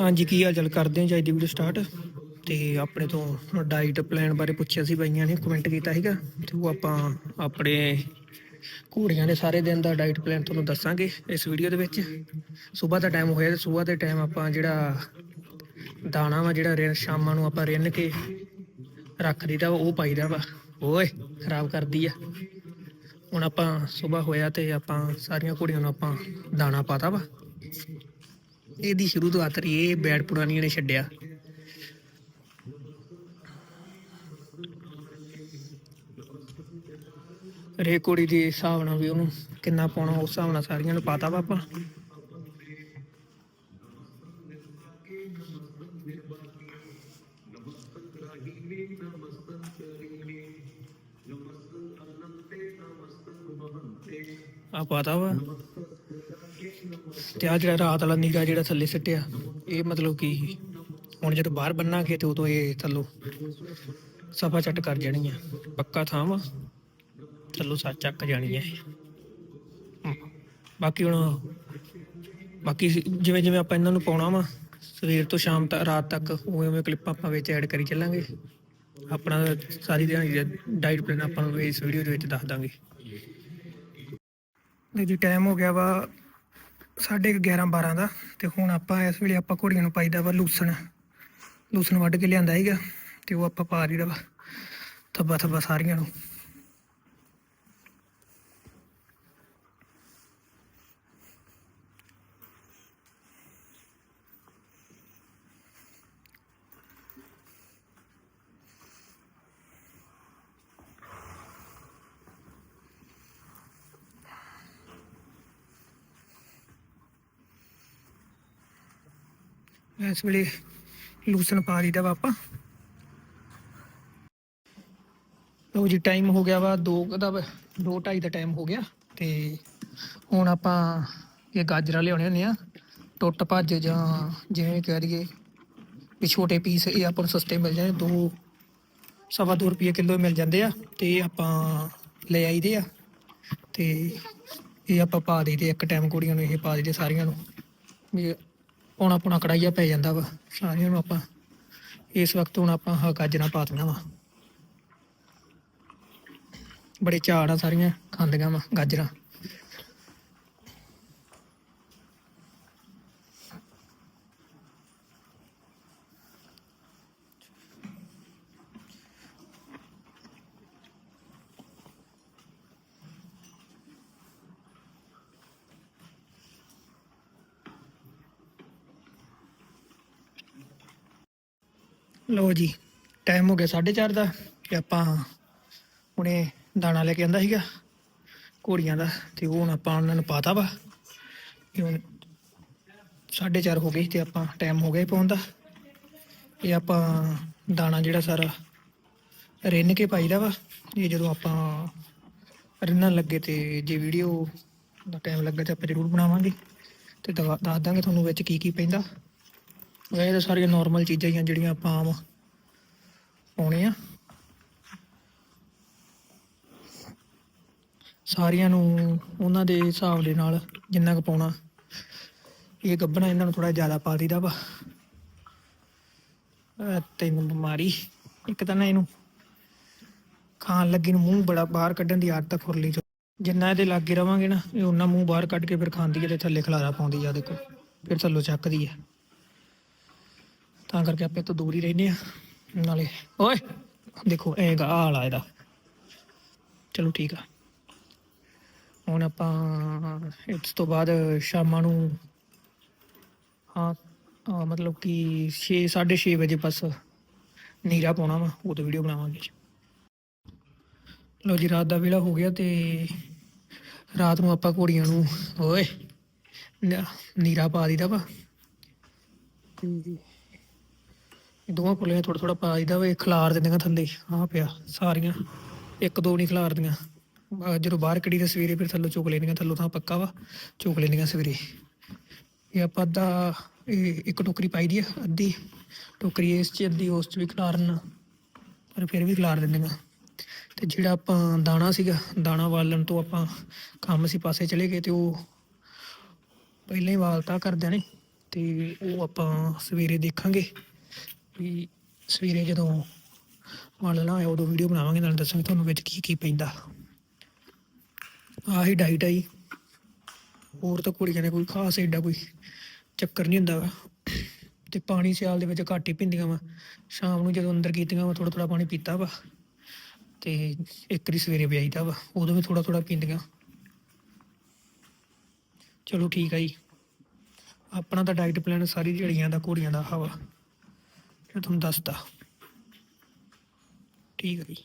ਹਾਂਜੀ ਕੀ ਹਾਲ ਚਾਲ ਕਰਦੇ ਹਾਂ ਜੀ ਅੱਜ ਦੀ ਵੀਡੀਓ ਸਟਾਰਟ ਤੇ ਆਪਣੇ ਤੋਂ ਡਾਈਟ ਪਲਾਨ ਬਾਰੇ ਪੁੱਛਿਆ ਸੀ ਬਾਈਆਂ ਨੇ ਕਮੈਂਟ ਕੀਤਾ ਸੀਗਾ। ਤੇ ਉਹ ਆਪਾਂ ਆਪਣੇ ਘੋੜੀਆਂ ਦੇ ਸਾਰੇ ਦਿਨ ਦਾ ਡਾਈਟ ਪਲਾਨ ਤੁਹਾਨੂੰ ਦੱਸਾਂਗੇ ਇਸ ਵੀਡੀਓ ਦੇ ਵਿੱਚ। ਸਵੇਰ ਦਾ ਟਾਈਮ ਹੋਇਆ ਤੇ ਸਵੇਰ ਦੇ ਟਾਈਮ ਆਪਾਂ ਜਿਹੜਾ ਦਾਣਾ ਵਾ ਜਿਹੜਾ ਰਿੰਨ ਸ਼ਾਮਾਂ ਨੂੰ ਆਪਾਂ ਰਿੰਨ ਕੇ ਰੱਖ ਦਈਦਾ ਵਾ, ਉਹ ਪਾਈਦਾ ਵਾ। ਓਏ ਖਰਾਬ ਕਰਦੀ ਆ। ਹੁਣ ਆਪਾਂ ਸਵੇਰ ਹੋਇਆ ਤੇ ਆਪਾਂ ਸਾਰੀਆਂ ਘੋੜੀਆਂ ਨੂੰ ਆਪਾਂ ਦਾਣਾ ਪਾਤਾ ਵਾ। ਇਹਦੀ ਸ਼ੁਰੂ ਤੋਂ ਆਖਰ ਇਹ ਬੈਡ ਪੁਰਾਣੀਆਂ ਨੇ ਛੱਡਿਆ। ਰੇ ਦੇ ਹਿਸਾਬ ਨਾਲ ਵੀ ਉਹਨੂੰ ਕਿੰਨਾ ਪਾਉਣਾ, ਉਸ ਹਿਸਾਬ ਨਾਲ ਸਾਰੀਆਂ ਨੂੰ ਪਾਤਾ ਵਾ ਆਪਾਂ। ਆ ਪਾਤਾ ਵਾ। ਤੇ ਆ ਜਿਹੜਾ ਰਾਤ ਵਾਲਾ ਨੀਰਾ ਜਿਹੜਾ ਥੱਲੇ ਸਿੱਟਿਆ, ਇਹ ਮਤਲਬ ਕਿ ਹੁਣ ਜਦੋਂ ਬਾਹਰ ਬੰਨਾਂਗੇ ਤੇ ਉਦੋਂ ਇਹ ਥੱਲੋਂ ਸਫਾ ਚੱਟ ਕਰ ਜਾਣੀ ਆ। ਪੱਕਾ ਥਾਂ ਵਾ? ਥੱਲੋਂ ਸੱਚ ਚੱਕ ਜਾਣੀ ਆ ਬਾਕੀ ਹੁਣ ਬਾਕੀ ਜਿਵੇਂ ਜਿਵੇਂ ਆਪਾਂ ਇਹਨਾਂ ਨੂੰ ਪਾਉਣਾ ਵਾ, ਸਵੇਰ ਤੋਂ ਸ਼ਾਮ ਤੱਕ, ਰਾਤ ਤੱਕ, ਉਵੇਂ ਉਵੇਂ ਕਲਿੱਪਾਂ ਆਪਾਂ ਵਿੱਚ ਐਡ ਕਰੀ ਚੱਲਾਂਗੇ। ਆਪਣਾ ਸਾਰੀ ਦਿਹਾੜੀ ਦਾ ਡਾਈਟ ਪਲਾਨ ਆਪਾਂ ਨੂੰ ਇਸ ਵੀਡੀਓ ਦੇ ਵਿੱਚ ਦੱਸ ਦਾਂਗੇ। ਤੇ ਜੀ ਟਾਈਮ ਹੋ ਗਿਆ ਵਾ ਸਾਢੇ ਕੁ 11 12 ਦਾ ਤੇ ਹੁਣ ਆਪਾਂ ਇਸ ਵੇਲੇ ਆਪਾਂ ਘੋੜੀਆਂ ਨੂੰ ਪਾਈਦਾ ਵਾ ਲੂਸਣ। ਲੂਸਣ ਵੱਢ ਕੇ ਲਿਆਂਦਾ ਸੀਗਾ ਤੇ ਉਹ ਆਪਾਂ ਪਾ ਦਈਦਾ ਵਾ। ਥੱਬਾ ਥੱਬਾ ਸਾਰੀਆਂ ਨੂੰ। ਇਸ ਵੇਲੇ ਲੂਸਨ ਪਾ ਦਈਦਾ ਵਾ ਆਪਾਂ ਲਓ ਜੀ ਟਾਈਮ ਹੋ ਗਿਆ ਵਾ 2 ਦਾ 2:30 ਦਾ ਟਾਈਮ ਹੋ ਗਿਆ ਤੇ ਹੁਣ ਆਪਾਂ ਇਹ ਗਾਜਰਾਂ ਲਿਆਉਣੇ ਹੁੰਦੇ ਆ, ਟੁੱਟ ਭੱਜ ਜਾਂ ਜਿਵੇਂ ਕਹਿ ਦਈਏ ਵੀ ਛੋਟੇ ਪੀਸ ਇਹ ਆਪਾਂ ਨੂੰ ਸਸਤੇ ਮਿਲ ਜਾਂਦੇ ਦੋ ਸਵਾ ਦੋ ਰੁਪਏ ਕਿਲੋ ਮਿਲ ਜਾਂਦੇ ਆ ਤੇ ਇਹ ਆਪਾਂ ਲੈ ਆਈਦੇ ਆ ਤੇ ਇਹ ਆਪਾਂ ਪਾ ਦੇਈਦੇ ਇੱਕ ਟਾਈਮ ਕੁੜੀਆਂ ਨੂੰ, ਇਹ ਪਾ ਦੇਈਦੇ ਸਾਰੀਆਂ ਨੂੰ। ਵੀ ਪੌਣਾ ਪੌਣਾ ਕੜਾਈਆ ਪੈ ਜਾਂਦਾ ਵਾ, ਸਾਰੀਆਂ ਨੂੰ ਆਪਾਂ ਇਸ ਵਕਤ ਹੁਣ ਆਪਾਂ ਆਹ ਗਾਜਰਾਂ ਪਾ ਦੇਣਾ ਵਾ। ਬੜੇ ਝਾੜ ਆ ਸਾਰੀਆਂ, ਖਾਂਦੀਆਂ ਵਾ ਗਾਜਰਾਂ। ਲੋ ਜੀ ਟਾਈਮ ਹੋ ਗਿਆ 4:30 ਦਾ ਤੇ ਆਪਾਂ ਹੁਣੇ ਦਾਣਾ ਲੈ ਕੇ ਆਂਦਾ ਸੀਗਾ ਘੋੜੀਆਂ ਦਾ ਤੇ ਉਹ ਹੁਣ ਆਪਾਂ ਉਹਨਾਂ ਨੂੰ ਪਾਤਾ ਵਾ। ਇਹ ਹੁਣ 4:30 ਹੋ ਗਏ ਤੇ ਆਪਾਂ ਟਾਈਮ ਹੋ ਗਿਆ ਪਾਉਣ ਦਾ। ਇਹ ਆਪਾਂ ਦਾਣਾ ਜਿਹੜਾ ਸਾਰਾ ਰਿੰਨ ਕੇ ਪਾਈਦਾ ਵਾ, ਇਹ ਜਦੋਂ ਆਪਾਂ ਰਿੰਨਣ ਲੱਗੇ ਤੇ ਜੇ ਵੀਡੀਓ ਦਾ ਟਾਈਮ ਲੱਗਾ ਤੇ ਆਪਾਂ ਜ਼ਰੂਰ ਬਣਾਵਾਂਗੇ। ਤੇ ਦਵਾ- ਦੱਸ ਦਾਂਗੇ ਤੁਹਾਨੂੰ ਵਿੱਚ ਕੀ ਕੀ ਪੈਂਦਾ। ਇਹ ਤਾਂ ਸਾਰੀਆਂ ਨਾਰਮਲ ਚੀਜ਼ਾਂ ਹੀ ਆ ਜਿਹੜੀਆਂ ਆਪਾਂ ਆਮ ਪਾਉਣੇ ਆ। ਨੂੰ ਉਹਨਾਂ ਦੇ ਹਿਸਾਬ ਦੇ ਨਾਲ ਜਿੰਨਾ ਕੁ ਪਾਉਣਾ। ਇਹ ਗੱਬਣਾ ਇਹਨਾਂ ਨੂੰ ਥੋੜਾ ਜ਼ਿਆਦਾ ਪਾ ਦਈਦਾ ਵਾ। ਤੈਨੂੰ ਬਿਮਾਰੀ, ਇੱਕ ਤਾਂ ਨਾ ਇਹਨੂੰ ਖਾਣ ਲੱਗੀ ਨੂੰ ਮੂੰਹ ਬੜਾ ਬਾਹਰ ਕੱਢਣ ਦੀ ਆਦਤ ਆ ਖੁਰਲੀ ਚੋਂ। ਜਿੰਨਾ ਇਹਦੇ ਲਾਗੇ ਰਵਾਂਗੇ ਨਾ, ਇਹ ਉਹਨਾਂ ਮੂੰਹ ਬਾਹਰ ਕੱਢ ਕੇ ਫਿਰ ਖਾਂਦੀ ਹੈ ਤੇ ਥੱਲੇ ਖਲਾਰਾ ਪਾਉਂਦੀ ਆ ਦੇਖੋ, ਫਿਰ ਥੱਲੋਂ ਚੱਕਦੀ ਆ। ਤਾਂ ਕਰਕੇ ਆਪੇ ਤੋਂ ਦੂਰ ਹੀ ਰਹਿੰਦੇ ਆ ਨਾਲੇ, ਓਏ, ਦੇਖੋ, ਇਹ ਗਾ ਹਾਲ ਇਹਦਾ। ਚਲੋ ਠੀਕ ਆ। ਹੁਣ ਆਪਾਂ ਇਸ ਤੋਂ ਬਾਅਦ ਸ਼ਾਮਾਂ ਨੂੰ, ਹਾਂ ਮਤਲਬ ਕਿ 6 6:30 ਵਜੇ ਬਸ ਨੀਰਾ ਪਾਉਣਾ ਵਾ, ਉਹ ਤੇ ਵੀਡੀਓ ਬਣਾਵਾਂਗੇ। ਲੋ ਜੀ, ਰਾਤ ਦਾ ਵੇਲਾ ਹੋ ਗਿਆ ਤੇ ਰਾਤ ਨੂੰ ਆਪਾਂ ਘੋੜੀਆਂ ਨੂੰ, ਓਏ ਨੀਰਾ ਪਾ ਦੀਦਾ ਵਾ। ਤੇ ਦੋਵਾਂ ਪੁੱਲੀਆਂ ਥੋੜਾ ਥੋੜਾ ਪਾ ਦੀਦਾ ਵਾ, ਇਹ ਦਿੰਦੀਆਂ ਥੱਲੇ ਆ ਪਿਆ, ਸਾਰੀਆਂ, ਇੱਕ ਦੋ ਨਹੀਂ ਖਿਲਾਰਦੀਆਂ ਜਦੋਂ ਬਾਹਰ ਕੱਢੀ ਤੇ ਸਵੇਰੇ ਫਿਰ ਥੱਲੋਂ ਚੁੱਕ ਲੈਂਦੀਆਂ, ਥੱਲੋਂ ਤਾਂ ਪੱਕਾ ਵਾ, ਚੁੱਕ ਲੈਂਦੀਆਂ ਸਵੇਰੇ। ਇਹ ਆਪਾਂ ਅੱਧਾ, ਇਹ ਇੱਕ ਟੋਕਰੀ ਪਾਈ ਦੀ ਆ, ਅੱਧੀ ਟੋਕਰੀ ਇਸ ਚ, ਅੱਧੀ ਉਸ ਚ ਵੀ ਖਲਾਰਨ ਪਰ ਫਿਰ ਵੀ ਖਲਾਰ ਦਿੰਦੀਆਂ ਤੇ ਜਿਹੜਾ ਆਪਾਂ ਦਾਣਾ ਸੀਗਾ, ਦਾਣਾ ਵਾਲਣ ਤੋਂ ਆਪਾਂ ਕੰਮ ਸੀ, ਪਾਸੇ ਚਲੇ ਗਏ ਤੇ ਉਹ ਪਹਿਲਾਂ ਹੀ ਵਾਲਤਾ ਕਰਦਿਆਂ ਨੇ, ਤੇ ਉਹ ਆਪਾਂ ਸਵੇਰੇ ਦੇਖਾਂਗੇ। ਵੀ ਸਵੇਰੇ ਜਦੋਂ ਮੰਨ ਲਾ ਉਦੋਂ ਵੀਡੀਓ ਬਣਾਵਾਂਗੇ, ਨਾਲ ਦੱਸਾਂਗੇ ਤੁਹਾਨੂੰ ਵਿੱਚ ਕੀ ਕੀ ਪੈਂਦਾ। ਆਹੀ ਡਾਈਟ ਆਈ ਹੋਰ ਤਾਂ ਕੁੜੀਆਂ ਨੇ ਕੋਈ ਖਾਸ ਏਡਾ ਕੋਈ ਚੱਕਰ ਨਹੀਂ ਹੁੰਦਾ ਵਾ। ਤੇ ਪਾਣੀ ਸਿਆਲ ਦੇ ਵਿੱਚ ਘੱਟ ਹੀ ਪੀਂਦੀਆਂ ਵਾ। ਸ਼ਾਮ ਨੂੰ ਜਦੋਂ ਅੰਦਰ ਕੀਤੀਆਂ ਵਾ ਥੋੜਾ ਥੋੜਾ ਪਾਣੀ ਪੀਤਾ ਵਾ। ਤੇ ਇੱਕ ਦੀ ਸਵੇਰੇ ਵਿਆਹੀਦਾ ਵਾ, ਉਦੋਂ ਵੀ ਥੋੜਾ ਥੋੜਾ ਪੀਂਦੀਆਂ। ਚਲੋ ਠੀਕ ਆ ਜੀ। ਆਪਣਾ ਤਾਂ ਡਾਈਟ ਪਲਾਨ ਸਾਰੀ ਜੜੀਆਂ ਦਾ ਘੋੜੀਆਂ ਦਾ ਹਵਾ। ਮੈਂ ਤੁਹਾਨੂੰ ਦੱਸਦਾ। ਠੀਕ ਹੈ ਜੀ।